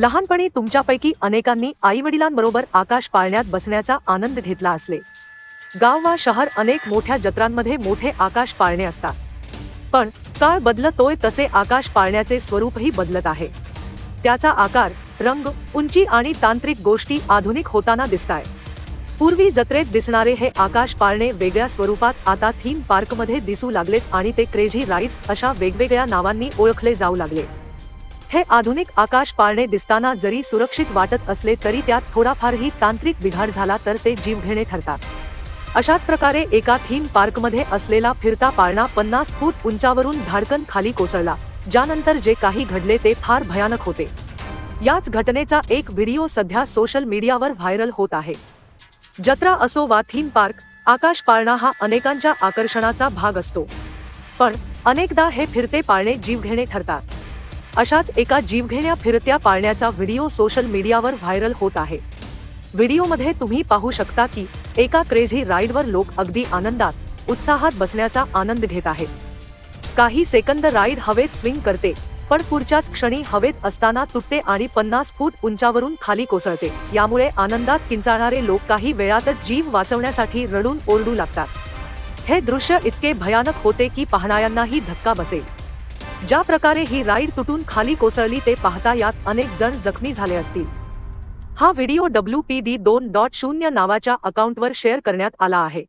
लहानपणी तुमच्यापैकी अनेकांनी आईवडिलांबरोबर आकाश पाळण्यात बसण्याचा आनंद घेतला असले. गाव वा शहर अनेक मोठ्या जत्रांमध्ये मोठे आकाश पाळणे असतात. पण काळ बदलतोय तसे आकाश पाळण्याचे स्वरूपही बदलत आहे. त्याचा आकार रंग उंची आणि तांत्रिक गोष्टी आधुनिक होताना दिसताय. पूर्वी जत्रेत दिसणारे हे आकाश पाळणे वेगळ्या स्वरूपात आता थीम पार्कमध्ये दिसू लागलेत आणि ते क्रेझी राईड्स अशा वेगवेगळ्या नावांनी ओळखले जाऊ लागले. हे आधुनिक आकाश पाळणे दिसताना जरी सुरक्षित वाटत असले तरी त्यात थोडाफारही तांत्रिक बिघाड झाला तर ते जीवघेणे ठरतात. अशाच प्रकारे एका थीम पार्कमध्ये असलेला फिरता पाळणा पन्नास फूट उंचावरून धाडकन खाली कोसळला ज्यानंतर जे काही घडले ते फार भयानक होते. याच घटनेचा एक व्हिडिओ सध्या सोशल मीडियावर व्हायरल होत आहे. जत्रा असो वा थीम पार्क आकाश पाळणा हा अनेकांच्या आकर्षणाचा भाग असतो. पण अनेकदा हे फिरते पाळणे जीवघेणे ठरतात. अशाच एका जीवघेण्या फिरत्या पाळण्याचा व्हिडिओ सोशल मीडियावर व्हायरल होत आहे. व्हिडिओमध्ये तुम्ही पाहू शकता की एका क्रेझी राईडवर लोक अगदी आनंदात उत्साहात बसण्याचा आनंद घेत आहेत. काही सेकंद राईड हवेत स्विंग करते पण पुढच्याच क्षणी हवेत असताना तुटते आणि पन्नास फूट उंचावरून खाली कोसळते. यामुळे आनंदात किंचाळणारे लोक काही वेळातच जीव वाचवण्यासाठी रडून ओरडू लागतात. हे दृश्य इतके भयानक होते की पाहणाऱ्यांनाही धक्का बसेल. ज्या प्रकारे ही राईड तुटून खाली कोसळली ते पाहता यात अनेक जण जखमी झाले असतील. हा व्हिडिओ डब्ल्यू पी डी दोन डॉट शून्य नावाच्या अकाउंटवर शेअर करण्यात आला आहे.